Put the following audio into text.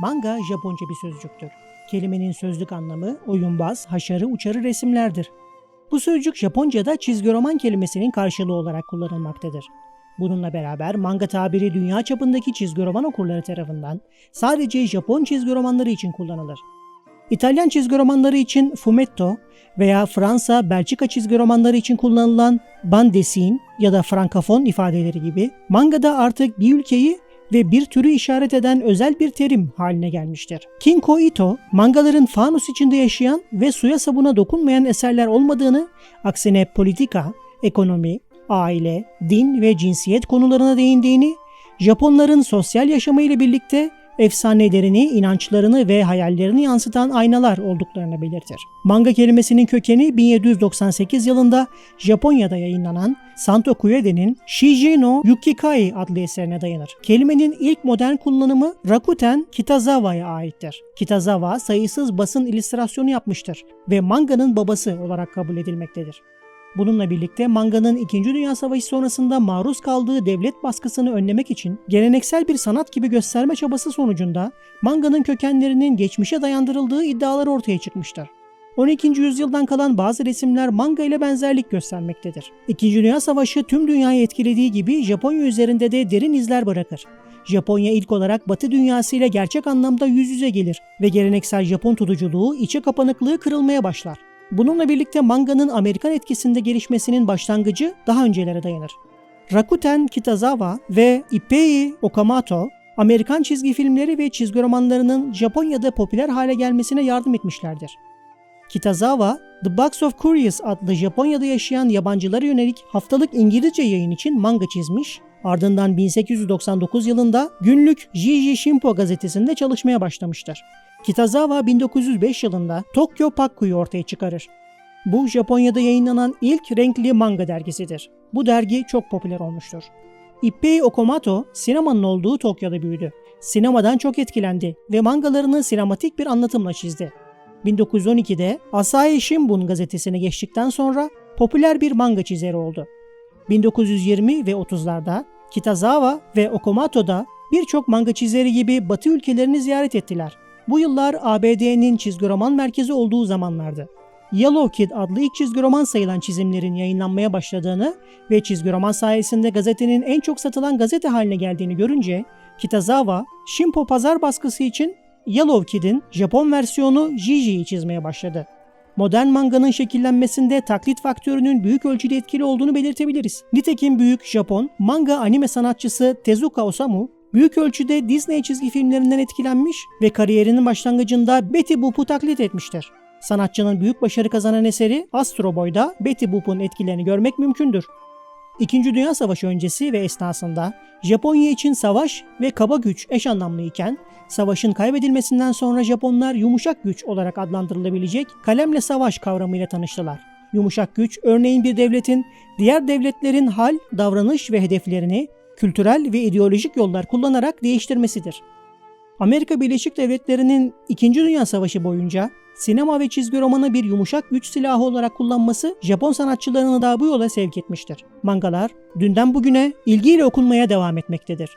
Manga Japonca bir sözcüktür. Kelimenin sözlük anlamı oyunbaz, haşarı, uçarı resimlerdir. Bu sözcük Japonca'da çizgi roman kelimesinin karşılığı olarak kullanılmaktadır. Bununla beraber manga tabiri dünya çapındaki çizgi roman okurları tarafından sadece Japon çizgi romanları için kullanılır. İtalyan çizgi romanları için fumetto veya Fransa, Belçika çizgi romanları için kullanılan bande dessin ya da frankafon ifadeleri gibi mangada artık bir ülkeyi ve bir türü işaret eden özel bir terim haline gelmiştir. Kinko Ito, mangaların fanus içinde yaşayan ve suya sabuna dokunmayan eserler olmadığını, aksine politika, ekonomi, aile, din ve cinsiyet konularına değindiğini, Japonların sosyal yaşamıyla birlikte efsanelerini, inançlarını ve hayallerini yansıtan aynalar olduklarını belirtir. Manga kelimesinin kökeni 1798 yılında Japonya'da yayınlanan Santo Kuede'nin Shiji no Yukikai adlı eserine dayanır. Kelimenin ilk modern kullanımı Rakuten Kitazawa'ya aittir. Kitazawa sayısız basın illüstrasyonu yapmıştır ve manganın babası olarak kabul edilmektedir. Bununla birlikte manganın 2. Dünya Savaşı sonrasında maruz kaldığı devlet baskısını önlemek için geleneksel bir sanat gibi gösterme çabası sonucunda manganın kökenlerinin geçmişe dayandırıldığı iddialar ortaya çıkmıştır. 12. yüzyıldan kalan bazı resimler manga ile benzerlik göstermektedir. İkinci Dünya Savaşı tüm dünyayı etkilediği gibi Japonya üzerinde de derin izler bırakır. Japonya ilk olarak Batı dünyası ile gerçek anlamda yüz yüze gelir ve geleneksel Japon tutuculuğu, içe kapanıklığı kırılmaya başlar. Bununla birlikte manganın Amerikan etkisinde gelişmesinin başlangıcı daha öncelere dayanır. Rakuten Kitazawa ve Ipei Okamoto, Amerikan çizgi filmleri ve çizgi romanlarının Japonya'da popüler hale gelmesine yardım etmişlerdir. Kitazawa, The Box of Curious adlı Japonya'da yaşayan yabancılara yönelik haftalık İngilizce yayın için manga çizmiş, ardından 1899 yılında günlük Jiji Shimpo gazetesinde çalışmaya başlamıştır. Kitazawa 1905 yılında Tokyo Pakku'yu ortaya çıkarır. Bu Japonya'da yayınlanan ilk renkli manga dergisidir. Bu dergi çok popüler olmuştur. Ipei Okamoto sinemanın olduğu Tokyo'da büyüdü. Sinemadan çok etkilendi ve mangalarını sinematik bir anlatımla çizdi. 1912'de Asahi Shimbun gazetesine geçtikten sonra popüler bir manga çizeri oldu. 1920 ve 30'larda Kitazawa ve Okamoto da birçok manga çizeri gibi Batı ülkelerini ziyaret ettiler. Bu yıllar ABD'nin çizgi roman merkezi olduğu zamanlardı. Yellow Kid adlı ilk çizgi roman sayılan çizimlerin yayınlanmaya başladığını ve çizgi roman sayesinde gazetenin en çok satılan gazete haline geldiğini görünce Kitazawa, Shimpo pazar baskısı için Yellow Kid'in Japon versiyonu Jiji'yi çizmeye başladı. Modern manganın şekillenmesinde taklit faktörünün büyük ölçüde etkili olduğunu belirtebiliriz. Nitekim büyük Japon manga anime sanatçısı Tezuka Osamu büyük ölçüde Disney çizgi filmlerinden etkilenmiş ve kariyerinin başlangıcında Betty Boop'u taklit etmiştir. Sanatçının büyük başarı kazanan eseri Astro Boy'da Betty Boop'un etkilerini görmek mümkündür. İkinci Dünya Savaşı öncesi ve esnasında Japonya için savaş ve kaba güç eş anlamlı iken savaşın kaybedilmesinden sonra Japonlar yumuşak güç olarak adlandırılabilecek kalemle savaş kavramıyla tanıştılar. Yumuşak güç örneğin bir devletin diğer devletlerin hal, davranış ve hedeflerini kültürel ve ideolojik yollar kullanarak değiştirmesidir. Amerika Birleşik Devletleri'nin 2. Dünya Savaşı boyunca sinema ve çizgi romanı bir yumuşak güç silahı olarak kullanması Japon sanatçılarını da bu yola sevk etmiştir. Mangalar dünden bugüne ilgiyle okunmaya devam etmektedir.